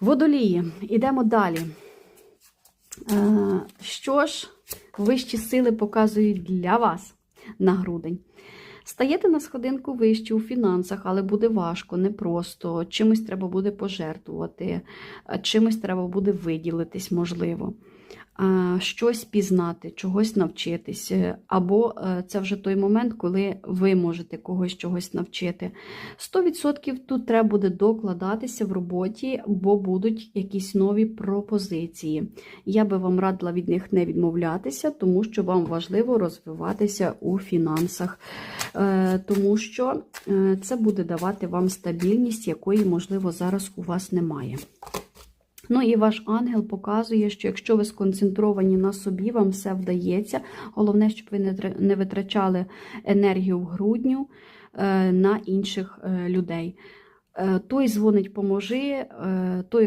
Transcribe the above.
Водолії, ідемо далі. Е, Що ж вищі сили показують для вас на грудень? Стаєте на сходинку вище у фінансах, але буде важко, непросто. Чимось треба буде пожертвувати, е, чимось треба буде виділитись, можливо. Щось пізнати, чогось навчитись. Е, Або е, це вже той момент, коли ви можете когось чогось навчити. 100% тут треба буде докладатися в роботі, бо будуть якісь нові пропозиції. Я би вам радила від них не відмовлятися, тому що вам важливо розвиватися у фінансах, Е, тому що це буде давати вам стабільність, якої, можливо, зараз у вас немає. Ну і ваш ангел показує, що якщо ви сконцентровані на собі, вам все вдається. Головне, щоб ви не витрачали енергію в грудню е, на інших е, людей. Е, Той дзвонить, поможи, той